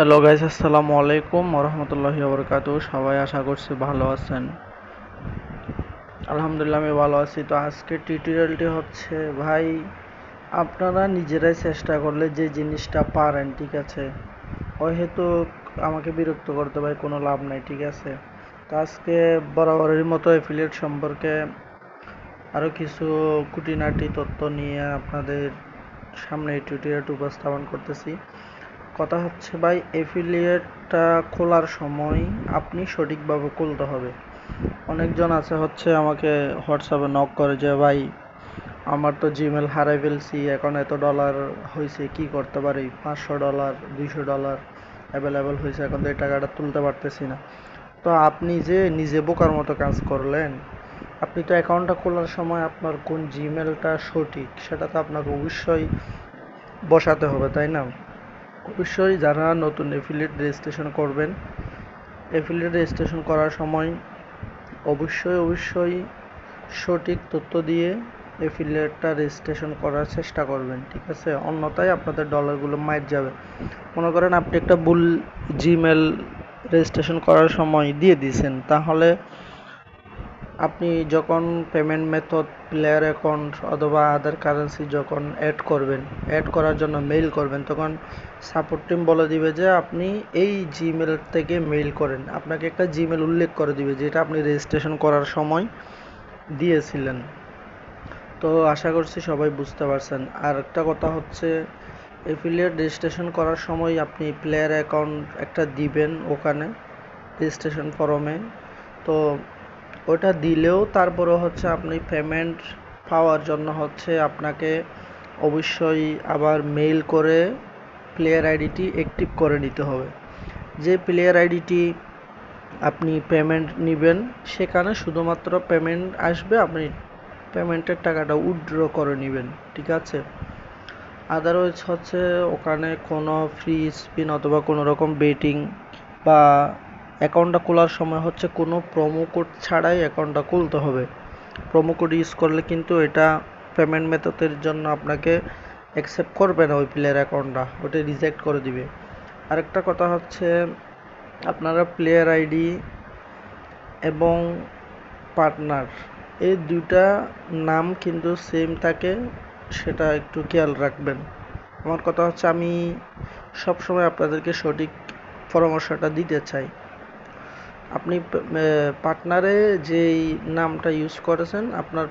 Hello guys, আসসালামু আলাইকুম ওরহমতুল্লাহি ওবরকাত সবাই আশা করছি ভালো আছেন। আলহামদুলিল্লাহ আমি ভালো আছি। তো আজকে টিউটোরিয়ালটি হচ্ছে, ভাই, আপনারা নিজেরাই চেষ্টা করলে যে জিনিসটা পারেন, ঠিক আছে? হেতু আমাকে বিরক্ত করতে ভাই, কোনো লাভ নাই, ঠিক আছে? তো আজকে বরাবরের মতো এফিলিয়েট সম্পর্কে আরও কিছু কুটিনাটি তথ্য নিয়ে আপনাদের সামনে এই টিউটোরিয়ালটি উপস্থাপন করতেছি। কথা হচ্ছে, ভাই এফিলিয়েটটা খোলার সময় আপনি সঠিকভাবে খুলতে হবে। অনেকজন আছে হচ্ছে আমাকে হোয়াটসঅ্যাপে নক করে যে, ভাই, আমার তো জিমেল হারাই ফেলছি, এখন এত ডলার হয়েছে কি করতে পারি? পাঁচশো ডলার দুইশো ডলার অ্যাভেলেবেল হয়েছে এখন তো এই টাকাটা তুলতে পারতেছি না। তো আপনি যে নিজে বোকার মতো কাজ করলেন, আপনি তো অ্যাকাউন্টটা খোলার সময় আপনার কোন জিমেলটা সঠিক, সেটা তো আপনাকে অবশ্যই বসাতে হবে, তাই না? অবশ্যই যারা নতুন এফিলিয়েট রেজিস্ট্রেশন করবেন এফিলিয়েট রেজিস্ট্রেশন করার সময় অবশ্যই অবশ্যই সঠিক তথ্য দিয়ে এফিলিয়েটটা রেজিস্ট্রেশন করার চেষ্টা করবেন, ঠিক আছে? অন্যথায় আপনাদের ডলারগুলো মাইট যাবে। মনে করেন আপনি একটা ভুল জিমেল রেজিস্ট্রেশন করার সময় দিয়ে দিয়েছেন, তাহলে আপনি যখন পেমেন্ট মেথড প্লেয়ার অ্যাকাউন্ট অথবা আদার কারেন্সি যখন অ্যাড করবেন অ্যাড করার জন্য মেইল করবেন, তখন সাপোর্ট টিম বলে দিবে যে আপনি এই জিমেল থেকে মেইল করেন। আপনাকে একটা জিমেল উল্লেখ করে দিবে, যেটা আপনি রেজিস্ট্রেশন করার সময় দিয়েছিলেন। তো আশা করছি সবাই বুঝতে পারছেন। আর একটা কথা হচ্ছে এফিলিয়েট রেজিস্ট্রেশন করার সময় আপনি প্লেয়ার অ্যাকাউন্ট একটা দিবেন ওখানে রেজিস্ট্রেশন ফর্মে তো ওটা দিলেও তারপরে হচ্ছে আপনি পেমেন্ট পাওয়ার জন্য হচ্ছে আপনাকে অবশ্যই আবার মেইল করে প্লেয়ার আইডিটি অ্যাক্টিভ করে নিতে হবে। যে প্লেয়ার আইডিটি আপনি পেমেন্ট নেবেন, সেখানে শুধুমাত্র পেমেন্ট আসবে, আপনি পেমেন্টের টাকাটা উইথড্র করে নেবেন, ঠিক আছে? আদারওয়াইজ হচ্ছে ওখানে কোনো ফ্রি স্পিন অথবা কোনো রকম বেটিং বা অ্যাকাউন্টটা খোলার সময় হচ্ছে কোনো প্রোমো কোড ছাড়াই অ্যাকাউন্টটা খুলতে হবে। প্রোমো কোড ইউজ করলে কিন্তু এটা পেমেন্ট মেথডের জন্য আপনাকে অ্যাকসেপ্ট করবে না ওই প্লেয়ার অ্যাকাউন্টটা, ওটা রিজেক্ট করে দিবে। আরেকটা কথা হচ্ছে আপনারা প্লেয়ার আইডি এবং পার্টনার এই দুইটা নাম কিন্তু সেম থাকে, সেটা একটু খেয়াল রাখবেন। আমার কথা হচ্ছে আমি সবসময় আপনাদেরকে সঠিক পরামর্শটা দিতে চাই। আপনি পার্টনারে যেই নামটা ইউজ করেছেন, আপনার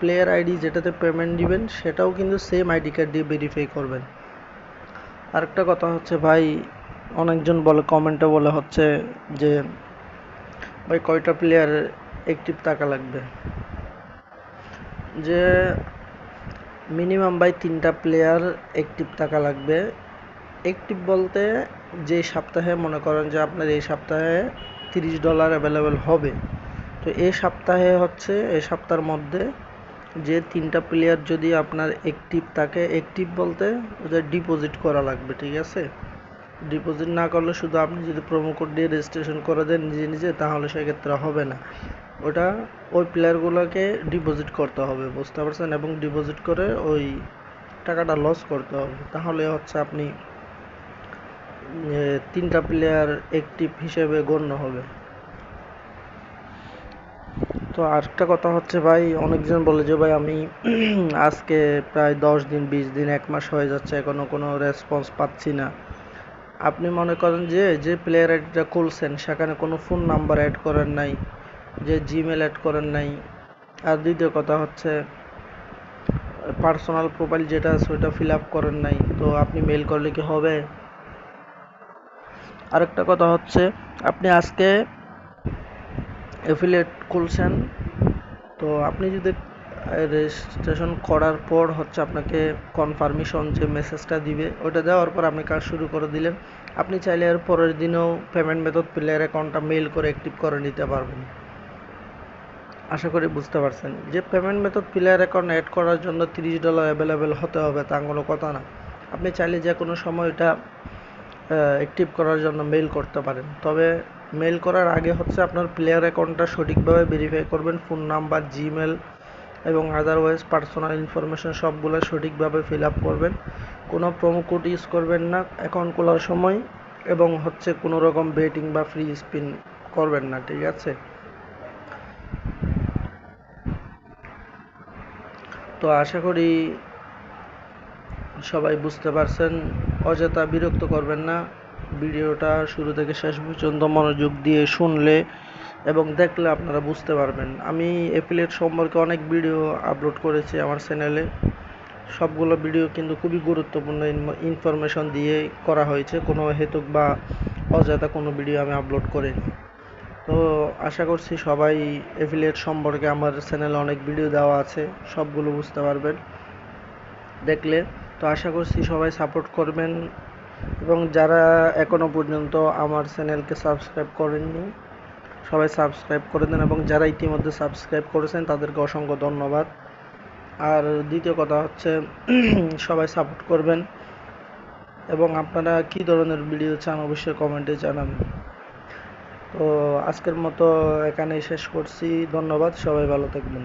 প্লেয়ার আইডি যেটাতে পেমেন্ট দিবেন, সেটাও কিন্তু সেম আইডি কার্ড দিয়ে ভেরিফাই করবেন। আরেকটা কথা হচ্ছে ভাই, অনেকজন বলে কমেন্টে বলে হচ্ছে যে, ভাই, কয়টা প্লেয়ার অ্যাক্টিভ টাকা লাগবে? যে মিনিমাম ভাই তিনটা প্লেয়ার অ্যাক্টিভ টাকা লাগবে। অ্যাক্টিভ বলতে যে সপ্তাহে মনে করেন যে আপনার এই সপ্তাহে তিরিশ ডলার অ্যাভেলেবেল হবে। তো এই সপ্তাহে হচ্ছে এই সপ্তাহের মধ্যে যে তিনটা প্লেয়ার যদি আপনার অ্যাক্টিভ থাকে অ্যাক্টিভ বলতে ওদের ডিপোজিট করা লাগবে, ঠিক আছে? ডিপোজিট না করলে শুধু আপনি যদি প্রোমো কোড দিয়ে রেজিস্ট্রেশন করে দেন নিজে নিজে, তাহলে সেক্ষেত্রে হবে না। ওটা ওই প্লেয়ারগুলোকে ডিপোজিট করতে হবে, বুঝতে পারছেন? এবং ডিপোজিট করে ওই টাকাটা লস করতে হবে। তাহলে হচ্ছে আপনি তিনটা প্লেয়ার অ্যাক্টিভ হিসেবে গণ্য হবে। তো আরেকটা কথা হচ্ছে ভাই, অনেকজন বলে যে ভাই আমি আজকে প্রায় দশ দিন, বিশ দিন, এক মাস হয়ে যাচ্ছে এখনও কোনো রেসপন্স পাচ্ছি না। আপনি মনে করেন যে যে প্লেয়ার আইডিটা খুলছেন, সেখানে কোনো ফোন নাম্বার অ্যাড করেন নাই, যে জিমেল অ্যাড করেন নাই। আর দ্বিতীয় কথা হচ্ছে পার্সোনাল প্রোফাইল যেটা আছে, ওইটা ফিল আপ করেন নাই। তো আপনি মেল করলে কি হবে? আরেকটা কথা হচ্ছে, আপনি আজকে অ্যাফিলিয়েট খুলছেন, তো আপনি যদি রেজিস্ট্রেশন করার পর হচ্ছে আপনাকে কনফার্মেশন যে মেসেজটা দিবে ওটা দেওয়ার পর আপনি কাজ শুরু করে দিলেন, আপনি চাইলে এর পরের দিনেও পেমেন্ট মেথড প্লেয়ার অ্যাকাউন্টটা মেইল করে অ্যাক্টিভ করে নিতে পারবেন। আশা করি বুঝতে পারছেন। যে payment method player account add করার জন্য তিরিশ ডলার অ্যাভেলেবেল হতে হবে, তা কোনো কথা না। আপনি চাইলে যে কোনো সময় এটা অ্যাক্টিভ করার জন্য মেইল করতে পারেন। তবে মেইল করার আগে হচ্ছে আপনার প্লেয়ার অ্যাকাউন্টটা সঠিকভাবে ভেরিফাই করবেন ফোন নাম্বার জিমেল এবং আদারওয়াইজ পার্সোনাল ইনফরমেশন সবগুলো সঠিকভাবে ফিল আপ করবেন। কোনো প্রোমো কোড ইউজ করবেন না অ্যাকাউন্ট খোলার সময় এবং হচ্ছে কোনো রকম বেটিং বা ফ্রি স্পিন করবেন না, ঠিক আছে? তো আশা করি সবাই বুঝতে পারছেন, অযথা বিরক্ত করবেন না। ভিডিওটা শুরু থেকে শেষ পর্যন্ত মনোযোগ দিয়ে শুনলে এবং দেখলে আপনারা বুঝতে পারবেন। আমি অ্যাফিলিয়েট সম্পর্কে অনেক ভিডিও আপলোড করেছি আমার চ্যানেলে। সবগুলো ভিডিও কিন্তু খুবই গুরুত্বপূর্ণ ইনফরমেশন দিয়ে করা হয়েছে। কোনো হেতুক বা অযথা কোনো ভিডিও আমি আপলোড করিনি। তো আশা করছি সবাই অ্যাফিলিয়েট সম্পর্কে আমার চ্যানেলে অনেক ভিডিও দেওয়া আছে, সবগুলো বুঝতে পারবেন। দেখলে তো আশা করছি সবাই সাপোর্ট করবেন এবং যারা এখনও পর্যন্ত আমার চ্যানেলকে সাবস্ক্রাইব করেননি, সবাই সাবস্ক্রাইব করে দেন এবং যারা ইতিমধ্যে সাবস্ক্রাইব করেছেন তাদেরকে অসংখ্য ধন্যবাদ। আর দ্বিতীয় কথা হচ্ছে, সবাই সাপোর্ট করবেন এবং আপনারা কি ধরনের ভিডিও চান অবশ্যই কমেন্টে জানান। তো আজকের মতো এখানেই শেষ করছি, ধন্যবাদ, সবাই ভালো থাকবেন।